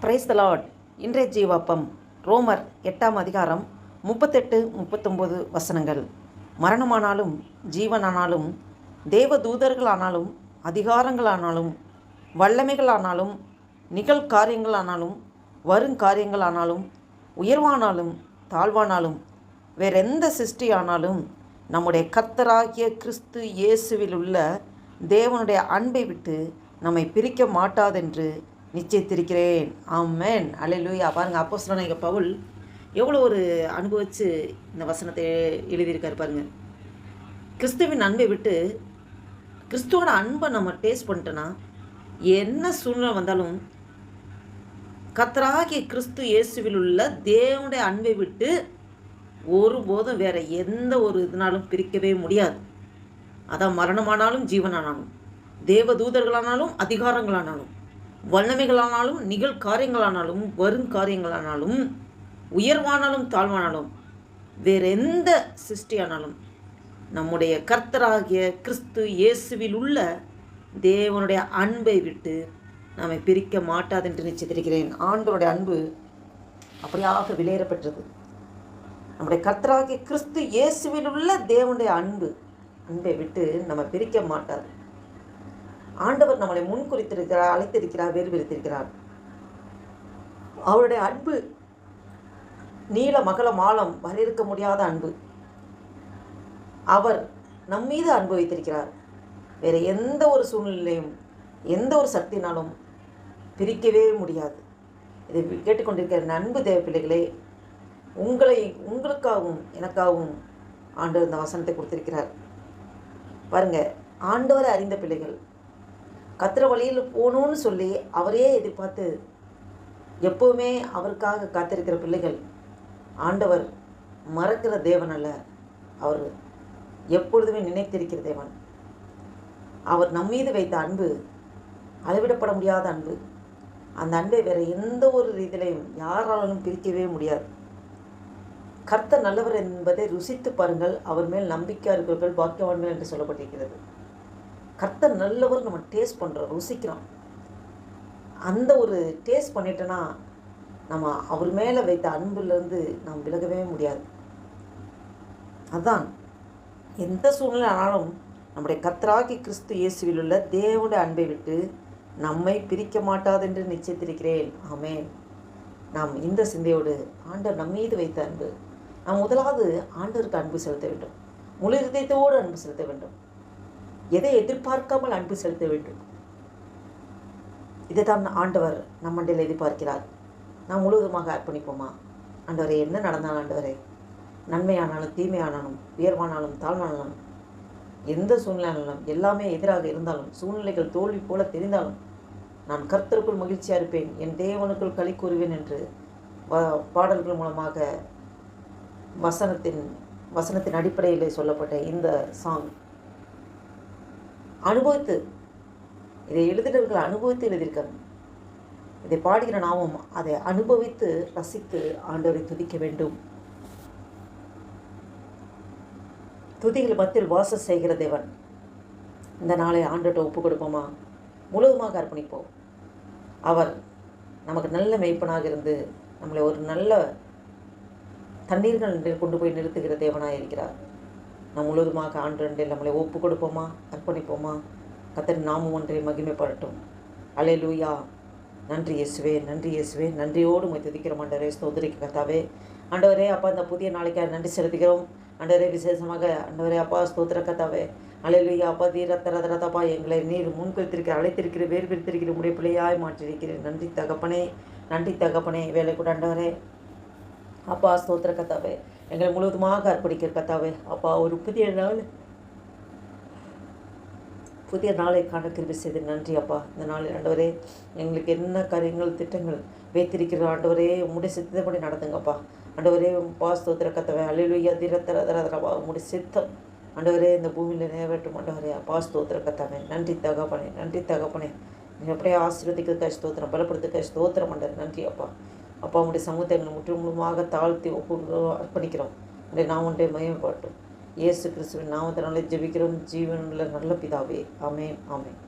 Praise the Lord இன்றைய ஜீவாப்பம் ரோமர் எட்டாம் அதிகாரம் முப்பத்தெட்டு முப்பத்தொம்போது வசனங்கள். மரணமானாலும் ஜீவனானாலும் தேவ தூதர்களானாலும் அதிகாரங்களானாலும் வல்லமைகளானாலும் நிகழ்காரியங்களானாலும் வருங்காரியங்களானாலும் உயர்வானாலும் தாழ்வானாலும் வேறெந்த சிருஷ்டியானாலும் நம்முடைய கர்த்தராகிய கிறிஸ்து இயேசுவில் உள்ள தேவனுடைய அன்பை விட்டு நம்மை பிரிக்க மாட்டாதென்று நிச்சயித்திருக்கிறேன். ஆமேன். அலையிலூயா பாருங்கள் அப்போ சொன்ன பவுல் எவ்வளோ ஒரு அனுபவித்து இந்த வசனத்தை எழுதியிருக்காரு பாருங்க. கிறிஸ்துவின் அன்பை விட்டு கிறிஸ்துவோட அன்பை நம்ம டேஸ்ட் பண்ணிட்டோன்னா என்ன சூழ்நிலை வந்தாலும் கத்தராகிய கிறிஸ்து இயேசுவில் உள்ள தேவனுடைய அன்பை விட்டு ஒருபோதும் வேற எந்த ஒரு இதனாலும் பிரிக்கவே முடியாது. அதான் மரணமானாலும் ஜீவனானாலும் தேவ தூதர்களானாலும் அதிகாரங்களானாலும். வல்லமைகளானாலும் நிகழ்காரியங்களானாலும் வருங்காரியங்களானாலும் உயர்வானாலும் தாழ்வானாலும் வேற எந்த சிருஷ்டியானாலும் நம்முடைய கர்த்தராகிய கிறிஸ்து இயேசுவில் உள்ள தேவனுடைய அன்பை விட்டு நம்மை பிரிக்க மாட்டாது என்று நிச்சயத்திருக்கிறேன். ஆண்களுடைய அன்பு அப்படியாக விலையேறப்பெற்றது. நம்முடைய கர்த்தராகிய கிறிஸ்து இயேசுவில் உள்ள தேவனுடைய அன்பு அன்பை விட்டு நம்ம பிரிக்க மாட்டார் ஆண்டவர் நம்மளை முன் குறித்திருக்கிறார் அழைத்திருக்கிறார் வேறுபிரித்திருக்கிறார் அவருடைய அன்பு நீல மகள மாலம் வரையறுக்க முடியாத அன்பு. அவர் நம் மீது அன்பு வைத்திருக்கிறார். வேறு எந்த ஒரு சூழ்நிலையும் எந்த ஒரு சக்தினாலும் பிரிக்கவே முடியாது. இதை கேட்டுக்கொண்டிருக்கிற அன்பு தேவ பிள்ளைகளே உங்களை உங்களுக்காகவும் எனக்காகவும் ஆண்டவர் இந்த வசனத்தை கொடுத்திருக்கிறார். பாருங்கள் ஆண்டவரை அறிந்த பிள்ளைகள் கத்திர வழியில் போகணும்னு சொல்லி அவரே எதிர்பார்த்து எப்போவுமே அவருக்காக காத்திருக்கிற பிள்ளைகள் ஆண்டவர் மறக்கிற தேவன் அல்ல. அவர் எப்பொழுதுமே நினைத்திருக்கிற தேவன். அவர் நம்மீது வைத்த அன்பு அளவிடப்பட முடியாத அன்பு. அந்த அன்பை வேறு எந்த ஒரு ரீதியிலையும் யாராலும் பிரிக்கவே முடியாது. கர்த்தர் நல்லவர் என்பதை ருசித்து பாருங்கள். அவர் மேல் நம்பிக்கை இருக்கிறவர்கள் பாக்கியவான்கள் என்று சொல்லப்பட்டிருக்கிறது. கர்த்தர் நல்லவர் நம்ம டேஸ்ட் பண்ணுறோம் ருசிக்கிறோம். அந்த ஒரு டேஸ்ட் பண்ணிட்டோன்னா நம்ம அவர் மேலே வைத்த அன்புலேருந்து நாம் விலகவே முடியாது. அதான் எந்த சூழ்நிலை ஆனாலும் நம்முடைய கத்தராகி கிறிஸ்து இயேசுவில் உள்ள தேவனுடைய அன்பை விட்டு நம்மை பிரிக்க மாட்டாதென்று நிச்சயத்திருக்கிறேன். ஆமேன். நாம் இந்த சிந்தையோடு ஆண்டவர் நம் மீது வைத்த அன்பு நாம் முதலாவது ஆண்டவருக்கு அன்பு செலுத்த வேண்டும். முழு இதயத்தோடு அன்பு செலுத்த வேண்டும். எதை எதிர்பார்க்காமல் அன்பு செலுத்த வேண்டும்? இதைத்தான் ஆண்டவர் நம் மண்டையில் எதிர்பார்க்கிறார். நாம் முழுவதுமாக அர்ப்பணிப்போமா? ஆண்டவரே என்ன நடந்தாலும் ஆண்டவரே? நன்மையானாலும் தீமையானாலும் உயர்வானாலும் தாழ்வானாலும் எந்த சூழ்நிலையானாலும் எல்லாமே எதிராக இருந்தாலும் சூழ்நிலைகள் தோல்வி போல தெரிந்தாலும் நான் கர்த்தருக்குள் மகிழ்ச்சியாக இருப்பேன் என் தேவனுக்குள் களி கூறுவேன் என்று பாடல்கள் மூலமாக வசனத்தின் வசனத்தின் அடிப்படையில் சொல்லப்பட்ட இந்த சாங் அனுபவித்து. இதை எழுதினவர்கள் அனுபவித்து எழுதியிருக்காங்க. இதை பாடுகிற நாமும் அதை அனுபவித்து ரசித்து ஆண்டவரை துதிக்க வேண்டும். துதிகள் மத்தியில் வாசம் செய்கிற தேவன். இந்த நாளை ஆண்டுகிட்ட ஒப்பு கொடுப்போமா? முழுவதுமாக அர்ப்பணிப்போம். அவர் நமக்கு நல்ல மெய்ப்பனாக இருந்து நம்மளை ஒரு நல்ல தண்ணீர்கள் கொண்டு போய் நிறுத்துகிற தேவனாக இருக்கிறார். நாம் முழுவதுமாக ஆண்டு நம்மளை ஒப்பு கொடுப்போமா அர்ப்பணிப்போமா? கத்தர் நாமும் ஒன்றை மகிமைப்படட்டும் அலே லூயா நன்றி இயேசுவே நன்றி இயேசுவே. நன்றியோடு உங்களை துதிக்கிறோம். ஆண்டவரே ஸ்தோதரிக்கு கத்தாவே ஆண்டவரே அப்பா இந்த புதிய நாளைக்காக நன்றி செலுத்துகிறோம். ஆண்டவரே விசேஷமாக ஆண்டவரே அப்பா ஸ்தோத்திர கத்தாவே அலையிலுயா அப்பா தீரத்த ரதரதப்பா எங்களை நீர் முன்குறித்திருக்கிற அழைத்திருக்கிற வேறு பிரித்திருக்கிற முடிய பிள்ளையாய் மாற்றிருக்கிறேன் நன்றி தகப்பனே நன்றி தகப்பனே. வேலை கூட ஆண்டவரே. அப்பா ஸ்தோத்திர கத்தாவே எங்களை முழுவதுமாக அர்ப்பணிக்கிற கத்தாவே அப்பா ஒரு புதிய நாள். புதிய நாளை காண கிருபி செய்து நன்றி அப்பா. இந்த நாளில் ஆண்டவரே எங்களுக்கு என்ன காரியங்கள் திட்டங்கள் வைத்திருக்கிற ஆண்டவரே உம்முடைய சித்தப்படி நடத்துங்கப்பா. ஆண்டவரே பாஸ்தோத்திர கத்தவை அழிலுயா திரத்தர தரதரவா முடி சித்தம். ஆண்டவரே இந்த பூமியில் நிறைவேற்றும் ஆண்டவரே பாஸ்தோத்திர கத்தவை கத்தாவே நன்றி தகப்பனே நன்றி தகப்பனே. நீ அப்படியே ஆசீர்வதிக்கிறதுக்காக ஸ்தோத்திரம் பலப்படுத்துக்காக ஸ்தோத்திரம் ஆண்டவர். நன்றி அப்பா. அப்பா உடைய சமூகத்தை எங்களை முற்றும் தாழ்த்தி ஒப்பு அர்ப்பணிக்கிறோம். உடைய நாம் ஒன்றை மயமப்பட்டோம் இயேசு கிறிஸ்துவின் நாமத்தினாலே ஜெபிக்கிறோம். ஜீவனில் நல்ல பிதாவே. ஆமேன் ஆமேன்.